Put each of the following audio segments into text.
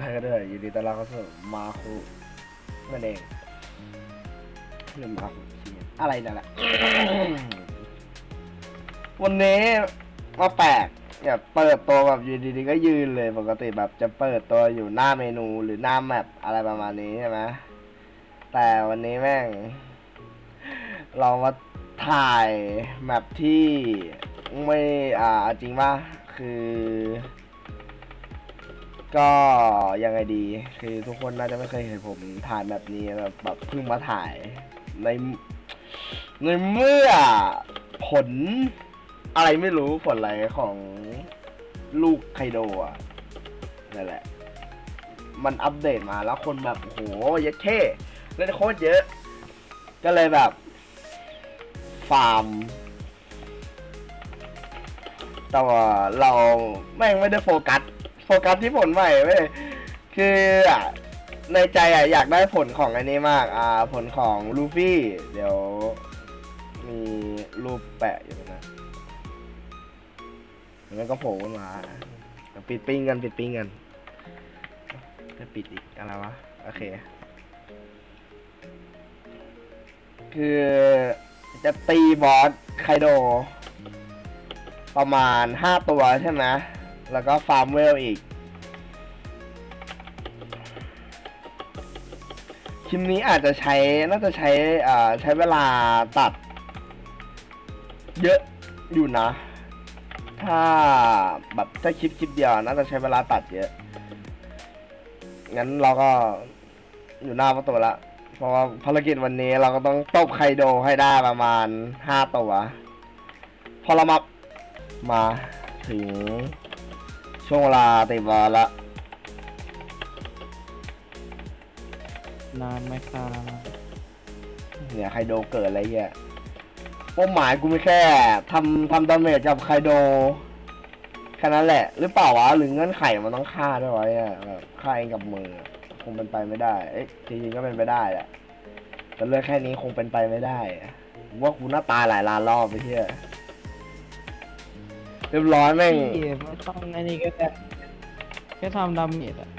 ไปกันด้วยอยู่ดีตอนเราก็สู่มาคุนั่นเองหรือมาคุอะไรนั่นแหละ วันนี้มาแปลกอย่าเปิดตัวแบบอยู่ดีๆก็ยืนเลยปกติแบบจะเปิดตัวอยู่หน้าเมนูหรือหน้าแมปอะไรประมาณนี้ใช่ไหมแต่วันนี้แม่ง เรามาถ่ายแมปที่ไม่อ่าจริงว่าคือ ก็ยังไงดีคือทุกคนน่าจะไม่เคยเห็นผมถ่ายแบบนี้แบบแบบเพิ่งมาถ่ายในในเมื่อผลอะไรไม่รู้ผลอะไรของลูกไคโดอะนั่นแหละ มันอัปเดตมาแล้วคนแบบโหเยอะเท่เล่นโคตรเยอะ ก็เลยแบบ ฟาร์ม แต่ว่าเราแม่งไม่ได้โฟกัส ฟกัสที่ผลใหม่เว้ยคืออะในใจอะอยากได้ผลของอันนี้มาก อ่า ผลของลูฟี่ เดี๋ยว มีรูปแปะอยู่นะเดี๋ยวก็โผล่ขึ้นมาปิดปิ้งกันปิดปิ้งกันจะปิดอีกอะไรวะ โอเค คือจะตีบอสไคโด ประมาณห้าตัวใช่ไหม แล้วก็ฟาร์มเวลอีกคลิปนี้อาจจะใช้น่าจะใช้อ่าใช้เวลาตัด เยอะอยู่นะ ถ้าแบบถ้าคลิปคลิปเดียวน่าจะใช้เวลาตัดเยอะ งั้นเราก็อยู่หน้าประตูละเพราะว่าภารกิจวันนี้เราก็ต้องตบไคโดให้ได้ประมาณห้าตัวพอเรามามาถึง ช่วงเวลาตีบอลละนานไหมครับเนี่ยไคโดเกิดอะไรเงี้ยเป้าหมายกูไม่แค่ทำทำดาเมจกับไคโดแค่นั้นแหละ หรือเปล่าวะหรือเงื่อนไขมันต้องฆ่าด้วยวะเนี่ยแบบฆ่าเองกับมือ คงเป็นไปไม่ได้ เอ๊ะจริงๆก็เป็นไปได้แหละแต่เรื่องแค่นี้คงเป็นไปไม่ได้อะผมว่ากูหน้าตายหลายล้านรอบไปเที่ย เรียบร้อยแม่งพี่ไม่ต้องไอ้นี่ก็ได้แค่ทำดาเมจอะ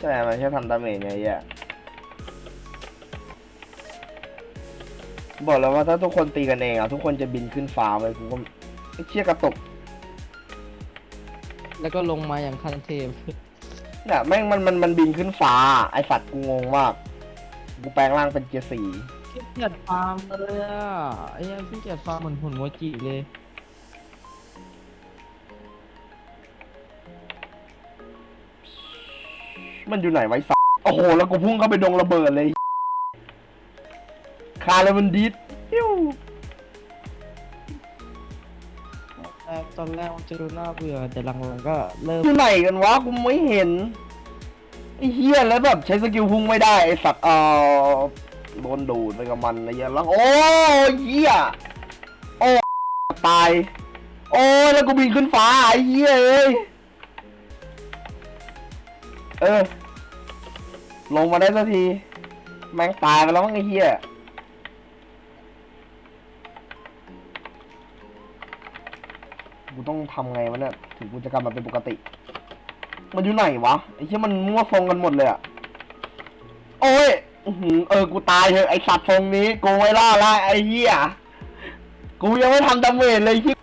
ใช่มันแค่ทำดาเมจไงเหี้ยบอกแล้วว่าถ้าทุกคนตีกันเองอะทุกคนจะบินขึ้นฟ้าไปกูก็ไอ้เชี่ยกระตุกแล้วก็ลงมาอย่างคันเทพเนี่ยแม่งมันมันมันบินขึ้นฟ้า ไอสัตว์กูงงมากกูแปลงร่างเป็นเกียร์สี่ขี้เกียจฟาร์มเลยอะไอ้ยังขี้เกียจฟาร์มเหมือนหุ่นโมจิเลย มันอยู่ไหนไวะไอ้สัตว์โอ้โห แล้วกูพุ่งเข้าไปดงระเบิดเลย คาเลยมันดิดปิ้วแต่ตอนแรกมันจะดูน่าเบื่อแต่หลังๆก็เริ่มอยู่ไหนกันวะ กูไม่เห็น ไอ้เฮียแล้วแบบใช้สกิลพุ่งไม่ได้ ไอ้สัตว์เออโดนดูดไปกับมันไอ้เหี้ยแล้วโอ้ยเฮียโอ้ ตาย โอ้ยแล้วกูบินขึ้นฟ้าไอ้เฮียเอ้ย เออ ลงมาได้สักที แม่งตายไปแล้วมั้งไอ้เฮียกูต้องทำไงวะเนี่ย ถึงกูจะกลับมาเป็นปกติ มันอยู่ไหนวะ ไอ้เชี่ยมันมั่วทรงกันหมดเลยอะโอ้ยเออ กูตายเถอะไอสัตว์ทรงนี้ กูไม่ล่าละไอ้เหี้ย กูยังไม่ทำดาเมจเลยที่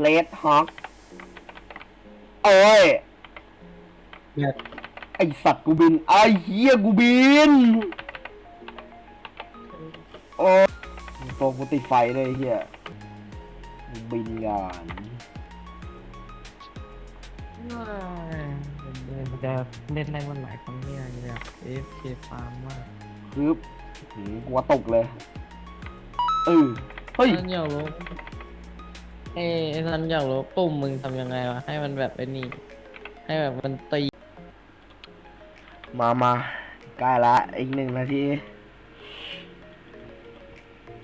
เลดฮอกโอ้ยแบบไอสัตว์กูบิน ไอ้เหี้ยกูบิน โอ้ยตัวกูติดไฟเลยไอ้เหี้ยกูบินงานจะเล่นได้วันไหนครั้งเนี้ยอยากเอฟเคฟาร์มมากปึ๊บหืมกูว่าตกเลยเออเฮ้ยฉันอยากรู้ เอ้ยฉันอยากรู้ปุ่มมึงทำยังไงวะให้มันแบบไอ้นี่ ให้แบบมันตีมามาใกล้ละอีกหนึ่งนาที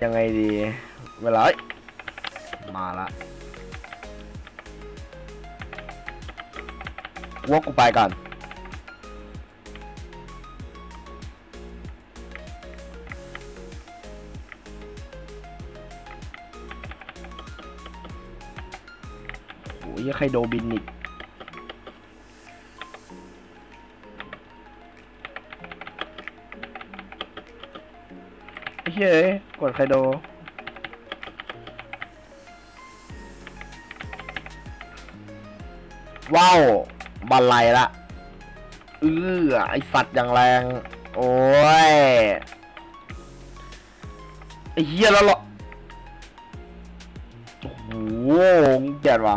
ยังไงดี เวลาเอ้ยมาละว่ากูไปก่อน ยใครโดบินอีกไอ้เหี้ยกดไคโดว้าวบันไลละเออไอสัตว์อย่างแรง โอ้ยไอเหี้ยแล้วหรอโอ้โหเกียดว่ะ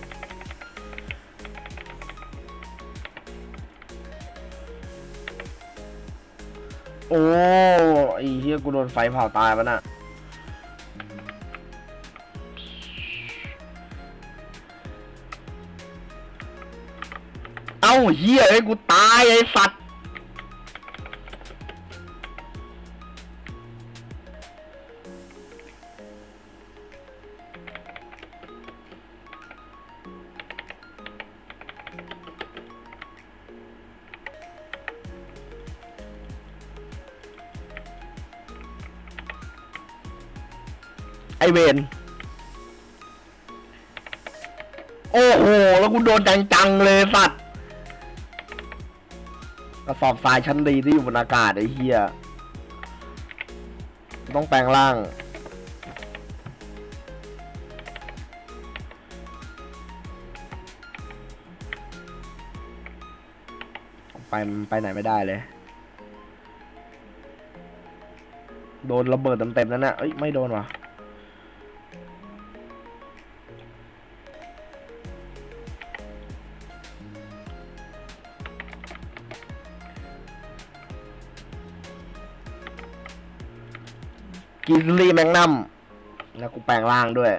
โอ้ไอ้เหี้ยกูโดนไฟเผาตายปะน่ะเอ้าเฮียไอ้กูตายไอ้สัตว์ ไอเวนโอ้โห แล้วกูโดนจังๆเลยสัตว์กระสอบทรายชั้นดีที่อยู่บนอากาศไอ้เหี้ยต้องแปลงร่าง ไปไปไหนไม่ได้เลย โดนระเบิดเต็มๆนั่นน่ะเอ้ย ไม่โดนว่ะ กิสลี่แมงนัมแล้วกูแปลงร่างด้วย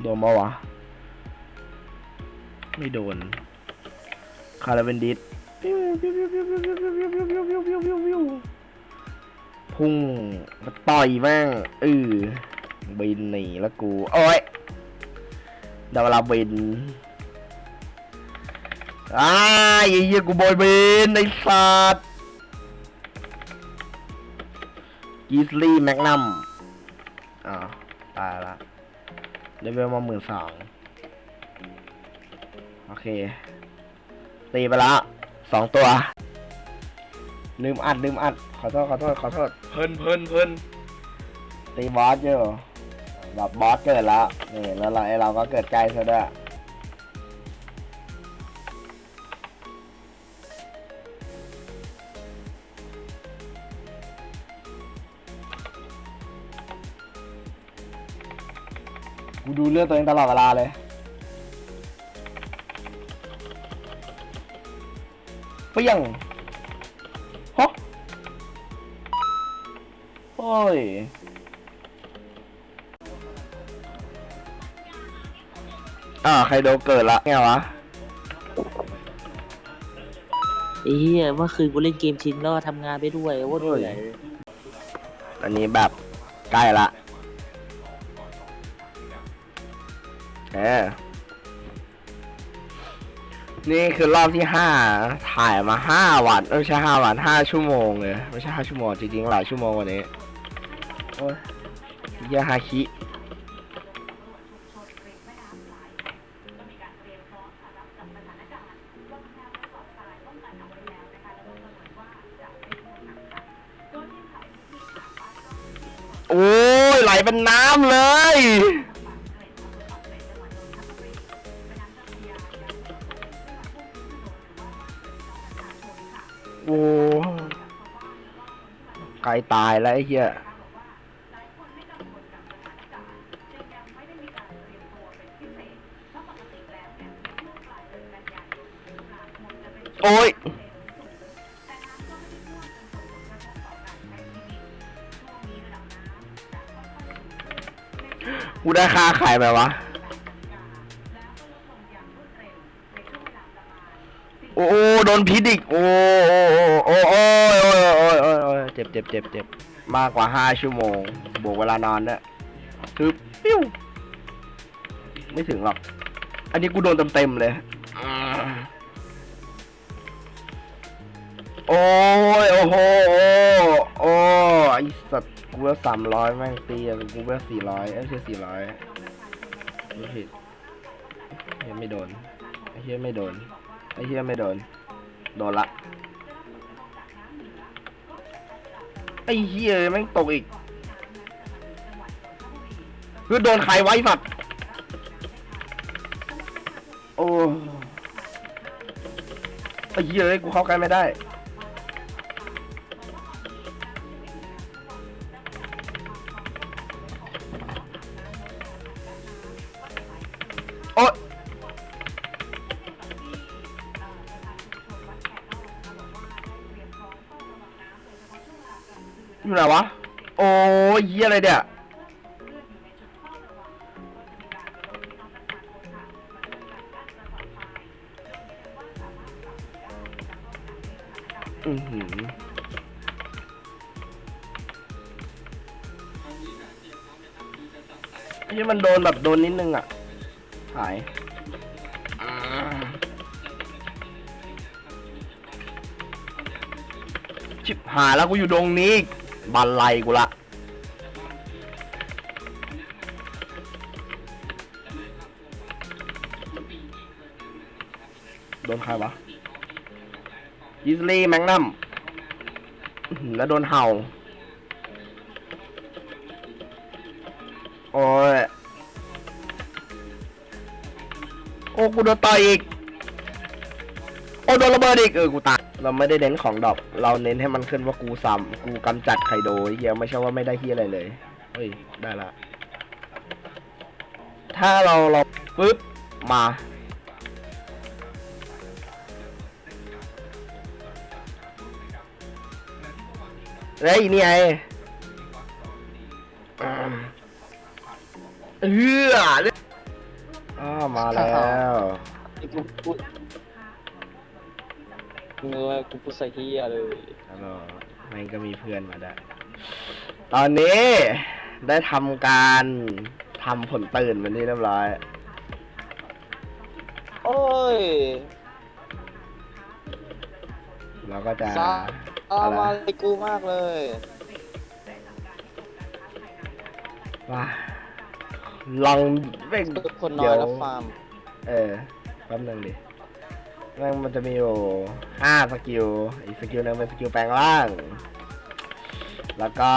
โดนมาวะ ไม่โดน คาราเวนดิสพุ่งมาต่อยแม่งเออ บินหนีแล้วกู โอ้ยเดาเวลาบินอ้ายไอ้เหี้ยกูบอยบินไอ้สัตว์กิสลี่แมกนัมอ้าวตายละเลเวลมาหมื่นสองโอเค ตีไปละสองตัว ลืมอัดลืมอัด ขอโทษขอโทษขอโทษ เพลินเพลินเพลินตีบอสอยู่ แบบบอสเกิดแล้วนี่แล้วเราไอเราก็เกิดใกล้ซะด้วยกูดูเลือดตัวเองตลอดเวลาเลยเปี้ยงฮะโอ้ย อ่าใครโดนเกิดละไงวะ ไอ้เหี้ยเมื่อคืนกูเล่นเกมชินแล้วทำงานไปด้วยโคตรเหนื่อยอันนี้แบบใกล้ละเออนี่คือรอบที่ห้าถ่ายมาห้าวันเออไม่ใช่ห้าวันห้าชั่วโมงเลยไม่ใช่ห้าชั่วโมงจริงๆหลายชั่วโมงกว่านี้โอ้ยเหี้ยาฮาคิ เป็นน้ำเลย โอ้ไกลตายแล้วไอ้เหี้ยโอ้ย กูได้ค่าขายไปวะ โอ้โอ้โดนพิษอีก โอ้โอ้โอ้โอ้โอ้ยโอ้ยโอ้ยโอ้ยเจ็บเจ็บเจ็บเจ็บมากกว่าห้าชั่วโมง บวกเวลานอนเนี่ยคือปิ้ว ไม่ถึงหรอก อันนี้กูโดนเต็มๆเลย โอ้ยโอ้โหโอ้โอ้ไอสัตว์ กูเวลสามร้อยแม่งตีอะกูเวลสี่ร้อยเอ้ยไม่ใช่สี่ร้อยไม่ผิดเฮียไม่โดนไอ้เฮียไม่โดนไอ้เฮียไม่โดน โดนละไอ้เฮียแม่งตกอีกคือโดนใครไว้สัตว์โอ้ไอ้เฮียเอ้ยกูเข้าใกล้ไม่ได้ อยู่ไหนวะ โอ้ยเหี้ยอะไรเนี่ยอือหือนี่มันโดนแบบโดนนิดนึงอะ หายชิบหายแล้วกูอยู่ตรงนี้ บันไลกูละโดนใครวะยิสลีแมงนัมแล้วโดนเห่า โอ้ย โอ้ กูโดนต่อยอีก โอ้ โดนระเบิดอีก เออ กูตาย เราไม่ได้เน้นของดรอปเราเน้นให้มันขึ้นว่ากูซ้ำกูกำจัดไคโดไอ้เฮียไม่ใช่ว่าไม่ได้เฮียอะไรเลยเฮ้ยได้ละ ถ้าเราเราปึ๊บมา เฮ้ยนี่ไงอืมเอออ้าวมาแล้ว กู พูดมึงว่ากูพูดใส่เฮียเลยแล้วก็มันก็มีเพื่อนมาได้ ตอนนี้ได้ทำการทำผลตื่นมันนี่เรียบร้อย โอ้ย เราก็จะซาเอาอะไรมาไอกูมากเลย ว่าลองเร่งคนน้อยแล้วฟาร์ม เออแป๊บนึงดิ แม่งมันจะมีอยู่ห้าสกิล อีกสกิลหนึงเป็นสกิลแปลงร่าง แล้วก็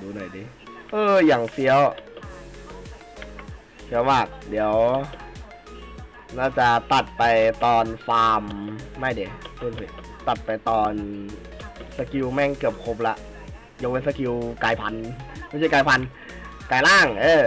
ดูหน่อยดิ เออ อย่างเฟี้ยวเฟี้ยวมาก เดี๋ยว น่าจะตัดไปตอนฟาร์ม ไม่เดี๋ยวพูดผิดตัดไปตอนสกิลแม่งเกือบครบละยกเว้นสกิลกายพันธุ์ไม่ใช่กายพันธุ์กายร่าง เออ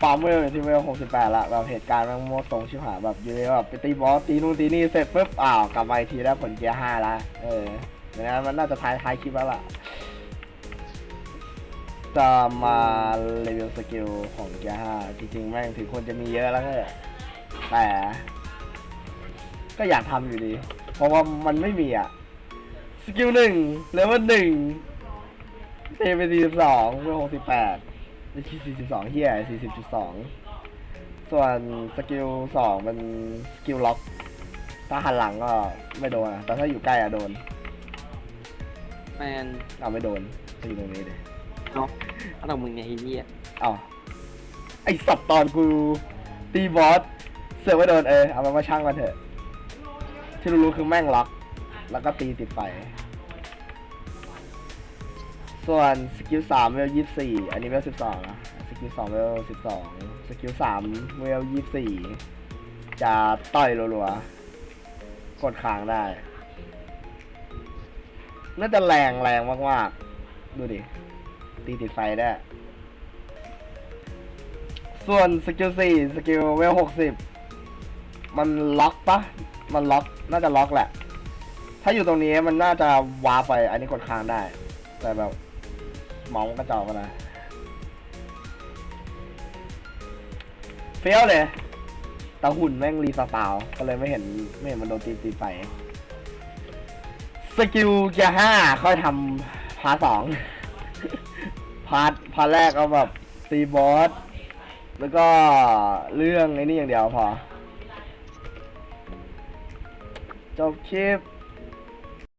ฟาร์มเวลที่เวลหกสิบแปดละแบบเหตุการณ์แมันโมตรงชิบหายแบบอยู่ดีแบบไปตีบอสตีนู่นตีนี่เสร็จปุ๊บอ้าวกลับมาอีกทีแล้วผลเกียร์ห้าละเออเดี๋ยวนะมันน่าจะท้ายท้ายคลิปแล้วล่ะจะมารีวิวสกิลของเกียร์ห้าจริงๆแม่งถึงคนจะมีเยอะแล้วก็แต่ ก็อยากทำอยู่ดี เพราะว่ามันไม่มีอะสกิลหนึ่งเลเวลหนึ่งเทไปสี่สิบสองเวลหกสิบแปด ไม่ใช่42เฮีย40.2 ส่วนสกิลสองมันสกิลล็อก ถ้าหันหลังก็ไม่โดนอะแต่ถ้าอยู่ใกล้อะโดนแมนเอาไม่โดนก็อยู่ตรงนี้เลยเนาะอะไรมึงเนี่ยไอ้เฮียเอาไอสัตว์ตอนกูตีบอสเสือกไม่โดนเออเอามาว่าช่างมันเถอะ ที่รู้ๆคือแม่งล็อก แล้วก็ตีติดไฟ ส่วนสกิลสามเวลยี่สี่อันนี้เวลสิบสองนะสกิลสองเวลสิบสองสกิลสามเวลยี่สี่จะต่อยรัวๆ กดค้างได้ น่าจะแรงแรงมากๆ ดูดิ ตีติดไฟได้ ส่วนสกิลสี่สกิลเวลหกสิบมันล็อกปะ มันล็อก น่าจะล็อกแหละ ถ้าอยู่ตรงนี้มันน่าจะวาร์ปไป อันนี้กดค้างได้ แต่แบบ เมาส์กระจอกกันนะเฟี้ยวเลยแต่หุ่นแม่งรีสตาร์ก็เลยไม่เห็นไม่เห็นมันโดนตีตีไฟสกิลเกียร์ห้าค่อยทำพาร์ทสองพาร์ทพาร์ทแรกเอาแบบตีบอสแล้วก็เรื่องไอ้นี่อย่างเดียวพอ จบคลิป